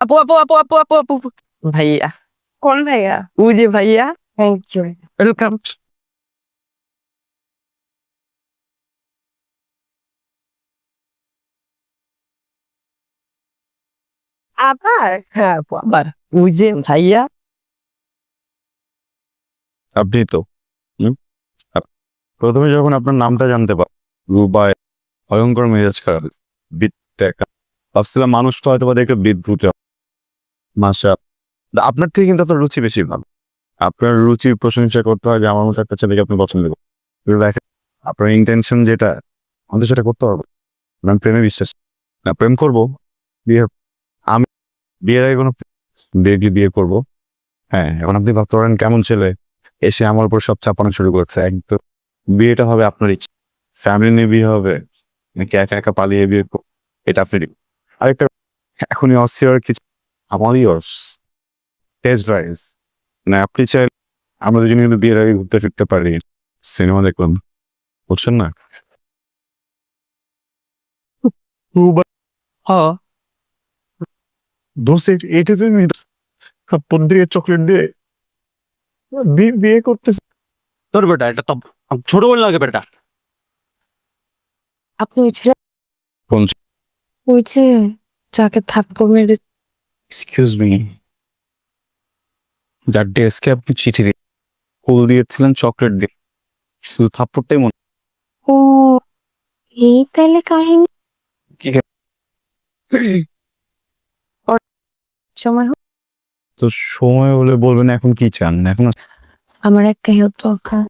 আপু আপু আপু আপু আপু আপু। ভাইয়া। কোন ভাইয়া? ও যে ভাইয়া। থ্যাংক ইউ ওয়েলকাম আবার? হ্যাঁ আপু আবার। ও যে ভাইয়া। আপনি তো প্রথমে যখন আপনার নামটা জানতে পার রুবাই ভয়ঙ্কর মেজাজ খারাপ। ভাবছিলাম মানুষটা হয়তো বা দেখে বিদ্যুৎ মাসা আপনার থেকে কিন্তু আপনার রুচি বেশি ভালো। আপনার রুচির প্রশংসা করতে হয় যে আমার মতো একটা ছেলেকে আপনি পছন্দ করেন। দেখেন, আপনার ইন্টেনশন যেটা, আমাদের সেটা করতে পারব আমি প্রেমে বিশ্বাস। না, প্রেম করব, বিয়ে আমি বিয়ের আগে কোনো বিয়ে বিয়ে করব। হ্যাঁ এখন আপনি ভাবতে পারেন কেমন ছেলে, এসে আমার উপর সব চাপানো শুরু করছে। একদম বিয়েটা হবে আপনার ইচ্ছা। ফ্যামিলি নিয়ে বিয়ে হবে, নাকি একা একা পালিয়ে বিয়ে? এটা আপনি আরেকটা, এখনই অস্থির কিছু অর্স টেস্ট ড্রাইভ মানে আপনি চাই আমরা দুজনে কিন্তু বিয়ের আগে ঘুরতে ফিরতে পারি। সিনেমা দেখলাম। বুঝছেন না? হ্যাঁ। দিয়ে চকলেট দিয়ে বিয়ে বিয়ে করতেছে তোর বেটা এটা তো ছোট বলে লাগে বেটা। আপনি ওই ছেলে কোন ওই যে যাকে থাপ্পড় মেরে এক্সকিউজ মি যার ডেস্কে আপনি চিঠি দিয়ে ফুল দিয়েছিলেন চকলেট দিয়ে। শুধু থাপ্পড়টাই মনে ও এই তাইলে কাহিনী। সময় তো সময় হলে বলবেন এখন কি চান? এখন আমার একটা হেল্প দরকার।